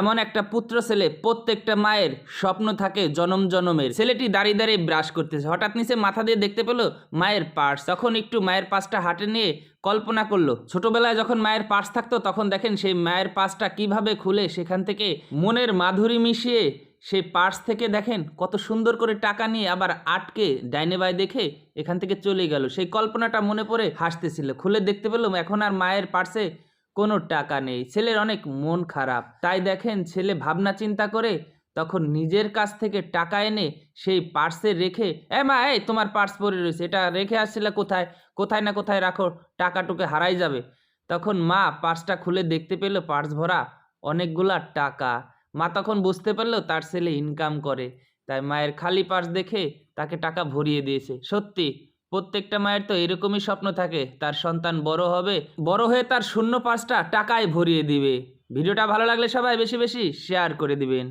এমন একটা পুত্র ছেলে প্রত্যেকটা মায়ের স্বপ্ন থাকে জনম জনমের। ছেলেটি দাঁড়িয়ে দাঁড়িয়ে ব্রাশ করতেছে। হঠাৎ নিচে মাথা দিয়ে দেখতে পেল মায়ের পার্স। তখন একটু মায়ের পার্সটা হাটে নিয়ে কল্পনা করল। ছোটবেলায় যখন মায়ের পার্স থাকতো, তখন দেখেন সেই মায়ের পার্সটা কীভাবে খুলে সেখান থেকে মনের মাধুরী মিশিয়ে সেই পার্স থেকে দেখেন কত সুন্দর করে টাকা নিয়ে আবার আটকে ডাইনে বাই দেখে এখান থেকে চলে গেল। সেই কল্পনাটা মনে পড়ে হাসতেছিল। খুলে দেখতে পেলাম এখন আর মায়ের পার্সে কোনো টাকা নেই, ছেলের অনেক মন খারাপ। তাই দেখেন, ছেলে ভাবনা চিন্তা করে তখন নিজের কাছ থেকে টাকা এনে সেই পার্সে রেখে, এ মা, এই তোমার পার্স পরে রয়েছে, এটা রেখে আসছিলে কোথায়? কোথায় না কোথায় রাখো, টাকাটুকে হারাই যাবে। তখন মা পার্সটা খুলে দেখতে পেল, পার্স ভরা অনেকগুলা টাকা। মা তখন বুঝতে পারল তার ছেলে ইনকাম করে। তাই মায়ের খালি পার্স দেখে তাকে টাকা ভরিয়ে দিয়েছে। সত্যি প্রত্যেকটা মায়ের তো এরকমই স্বপ্ন থাকে, তার সন্তান বড় হবে, বড় হয়ে তার শূন্য পাঁচটা টাকায় ভরিয়ে দিবে। ভিডিওটা ভালো লাগলে সবাই বেশি বেশি শেয়ার করে দিবেন।